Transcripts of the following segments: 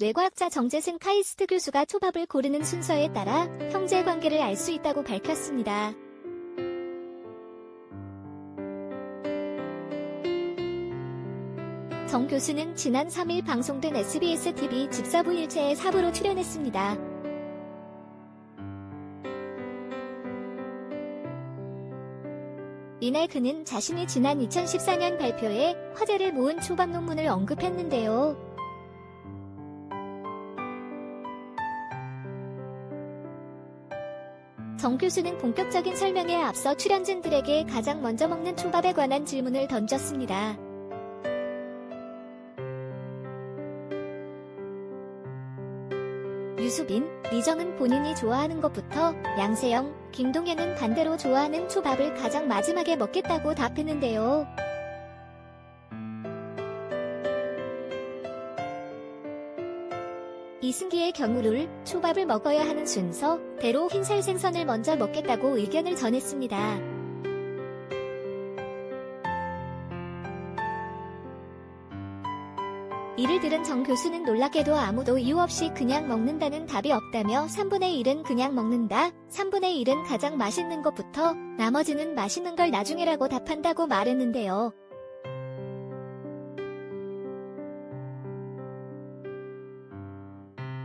뇌과학자 정재승 카이스트 교수가 초밥을 고르는 순서에 따라 형제 관계를 알 수 있다고 밝혔습니다. 정 교수는 지난 3일 방송된 SBS TV 집사부 일체의 사부로 출연했습니다. 이날 그는 자신이 지난 2014년 발표에 화제를 모은 초밥 논문을 언급했는데요. 정 교수는 본격적인 설명에 앞서 출연진들에게 가장 먼저 먹는 초밥에 관한 질문을 던졌습니다. 유수빈, 리정은 본인이 좋아하는 것부터 양세형, 김동현은 반대로 좋아하는 초밥을 가장 마지막에 먹겠다고 답했는데요. 이승기의 경우 룰, 초밥을 먹어야 하는 순서 대로 흰살 생선을 먼저 먹겠다고 의견을 전했습니다. 이를 들은 정 교수는 놀랍게도 아무도 이유 없이 그냥 먹는다는 답이 없다며 3분의 1은 그냥 먹는다, 3분의 1은 가장 맛있는 것부터, 나머지는 맛있는 걸 나중에라고 답한다고 말했는데요.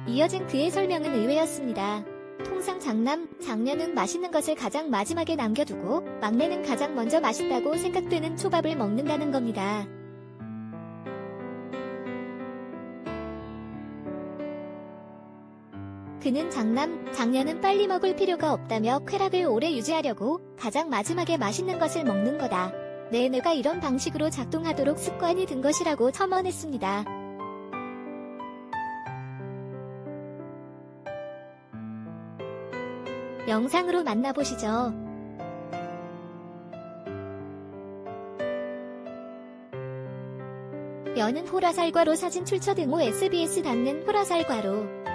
이어진 그의 설명은 의외였습니다. 통상 장남, 장녀는 맛있는 것을 가장 마지막에 남겨두고 막내는 가장 먼저 맛있다고 생각되는 초밥을 먹는다는 겁니다. 그는 장남, 장녀는 빨리 먹을 필요가 없다며 쾌락을 오래 유지하려고 가장 마지막에 맛있는 것을 먹는 거다. 내 뇌가 이런 방식으로 작동하도록 습관이 든 것이라고 첨언했습니다. 영상으로 만나보시죠. 여는 호라살과로 사진 출처 등호 SBS 닿는 호라살과로